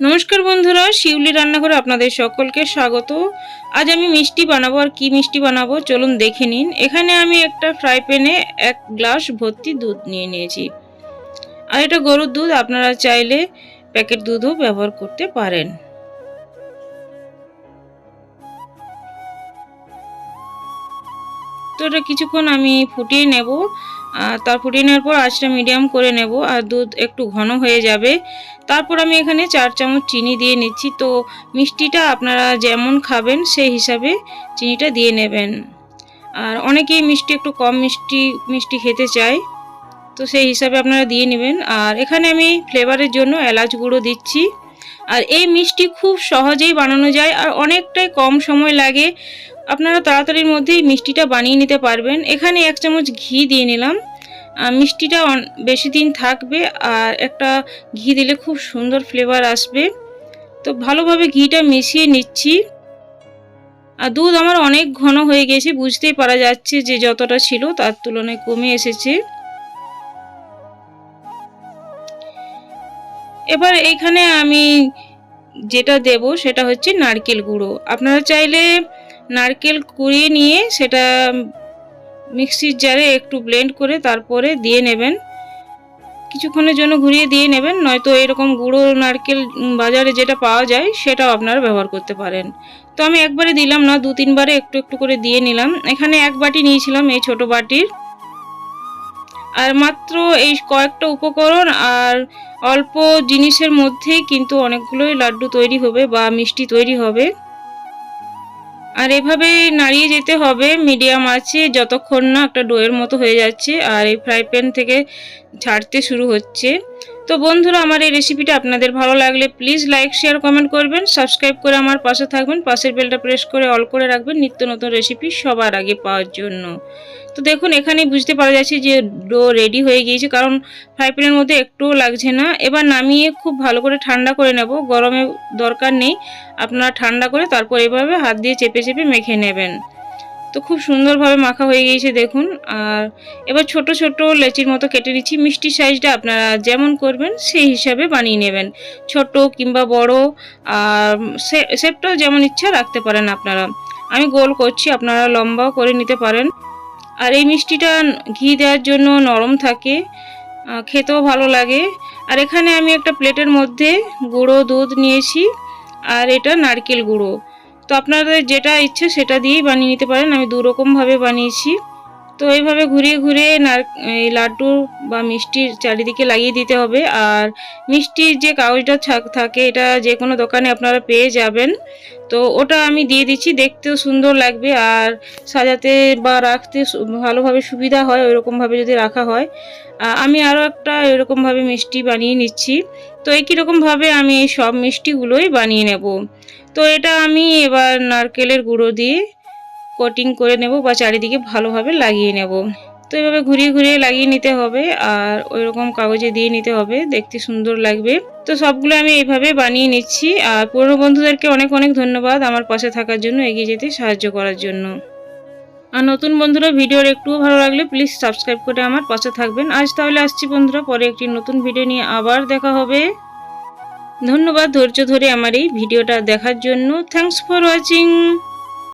নমস্কার বন্ধুরা, শিউলি রান্নাঘরে আপনাদের সকলকে স্বাগত। আজ আমি মিষ্টি বানাবো, আর কি মিষ্টি বানাবো চলুন দেখে নিন। এখানে আমি একটা ফ্রাই প্যানে এক গ্লাস ভর্তি দুধ নিয়ে নিয়েছি। আর এটা গরুর দুধ, আপনারা চাইলে প্যাকেট দুধও ব্যবহার করতে পারেন। তো কিছুক্ষণ আমি ফুটিয়ে নেব, আর তার ফুটিয়ে নেওয়ার পর আঁচটা মিডিয়াম করে নেব, আর দুধ একটু ঘন হয়ে যাবে। তারপর আমি এখানে চার চামচ চিনি দিয়ে নিচ্ছি। তো মিষ্টিটা আপনারা যেমন খাবেন সেই হিসাবে চিনিটা দিয়ে নেবেন। আর অনেকেই মিষ্টি একটু কম মিষ্টি মিষ্টি খেতে চায়, তো সেই হিসাবে আপনারা দিয়ে নেবেন। আর এখানে আমি ফ্লেভারের জন্য এলাচ গুঁড়ো দিচ্ছি। আর এই মিষ্টি খুব সহজেই বানানো যায়, আর অনেকটাই কম সময় লাগে আপনারা তাড়াতাড়ির মধ্যেই মিষ্টিটা বানিয়ে নিতে পারবেন। এখানে এক চামচ ঘি দিয়ে নিলাম। মিষ্টিটা বেশি দিন থাকবে আর একটা ঘি দিলে খুব সুন্দর ফ্লেভার আসবে। তো ভালোভাবে ঘিটা মিশিয়ে নিচ্ছি। আর দুধ আমার অনেক ঘন হয়ে গেছে, বুঝতেই পারা যাচ্ছে যে যতটা ছিল তার তুলনায় কমে এসেছে। এবার এখানে আমি যেটা দেব সেটা হচ্ছে নারকেল গুঁড়ো। আপনারা চাইলে নারকেল কুড়িয়ে নিয়ে সেটা মিক্সির জারে একটু ব্লেন্ড করে তারপরে দিয়ে নেবেন। কিছুক্ষণের জন্য ঘুরিয়ে দিয়ে নেবেন, নয়তো এরকম গুঁড়ো নারকেল বাজারে যেটা পাওয়া যায় সেটাও আপনারা ব্যবহার করতে পারেন। তো আমি একবারে দিলাম না, দু তিনবারে একটু একটু করে দিয়ে নিলাম। এখানে এক বাটি নিয়েছিলাম এই ছোট বাটির। আর মাত্র এই কয়েকটা উপকরণ আর অল্প জিনিসের মধ্যেই কিন্তু অনেকগুলোই লাড্ডু তৈরি হবে বা মিষ্টি তৈরি হবে। আর এভাবে নাড়িয়ে যেতে হবে, মিডিয়াম আছে, যতক্ষণ না একটা ডোয়ের মতো হয়ে যাচ্ছে, আর এই ফ্রাই প্যান থেকে ছাড়তে শুরু হচ্ছে। তো বন্ধুরা, আমার এই রেসিপিটা আপনাদের ভালো লাগলে প্লিজ লাইক, শেয়ার, কমেন্ট করবেন, সাবস্ক্রাইব করে আমার পাশে থাকবেন, পাশের বেলটা প্রেস করে অল করে রাখবেন নিত্য নতুন রেসিপি সবার আগে পাওয়ার জন্য। তো দেখুন এখানে বুঝতে পারা যাচ্ছে যে ডো রেডি হয়ে গিয়েছে, কারণ ফ্রাই প্যানের মধ্যে একটুও লাগছে না। এবার নামিয়ে খুব ভালো করে ঠান্ডা করে নেব, গরমে দরকার নেই, আপনারা ঠান্ডা করে তারপর এভাবে হাত দিয়ে চেপে চেপে মেখে নেবেন। তো খুব সুন্দরভাবে মাখা হয়ে গিয়েছে, দেখুন, আর এবার ছোট ছোট লেচির মতো কেটে নিচ্ছি, মিষ্টি সাইজটা আপনারা যেমন করবেন সেই হিসাবে বানিয়ে নেবেন। ছোট কিংবা বড়, আর শেপটাও যেমন ইচ্ছা রাখতে পারেন আপনারা। আমি গোল করছি, আপনারা লম্বাও করে নিতে পারেন। আর এই মিষ্টিটা ঘি দেওয়ার জন্য নরম থাকে খেতেও ভালো লাগে। আর এখানে আমি একটা প্লেটের মধ্যে গুঁড়ো দুধ নিয়েছি, আর এটা নারকেল গুঁড়ো। তো আপনাদের যেটা ইচ্ছে সেটা দিয়েই বানিয়ে নিতে পারেন। আমি দু রকমভাবে বানিয়েছি। তো এইভাবে ঘুরিয়ে ঘুরিয়ে নার, এই লাড্ডু বা মিষ্টির চারিদিকে লাগিয়ে দিতে হবে। আর মিষ্টির যে কাগজটা থাকে এটা যে কোনো দোকানে আপনারা পেয়ে যাবেন। তো ওটা আমি দিয়ে দিচ্ছি, দেখতেও সুন্দর লাগবে। আর সাজাতে বা রাখতে ভালোভাবে সুবিধা হয়, ওইরকমভাবে যদি রাখা হয়। আমি আরও একটা এরকমভাবে মিষ্টি বানিয়ে নিচ্ছি। তো একই রকমভাবে আমি সব মিষ্টিগুলোই বানিয়ে নেব। তো এটা আমি এবার নারকেলের গুঁড়ো দিয়ে কোটিং করে নেব বা চারিদিকে ভালোভাবে লাগিয়ে নেব। তো এভাবে ঘুরিয়ে ঘুরিয়ে লাগিয়ে নিতে হবে আর ওই রকম কাগজে দিয়ে নিতে হবে, দেখতে সুন্দর লাগবে। তো সবগুলো আমি এইভাবে বানিয়ে নিচ্ছি আর পুরনো বন্ধুদেরকে অনেক অনেক ধন্যবাদ আমার পাশে থাকার জন্য, এগিয়ে যেতে সাহায্য করার জন্য। আর নতুন বন্ধুরা, ভিডিওর একটুও ভালো লাগলে প্লিজ সাবস্ক্রাইব করে আমার পাশে থাকবেন। আজ তাহলে আসছি বন্ধুরা, পরে একটি নতুন ভিডিও নিয়ে আবার দেখা হবে। ধন্যবাদ, ধৈর্য ধরে আমার এই ভিডিওটা দেখার জন্য। Thanks for watching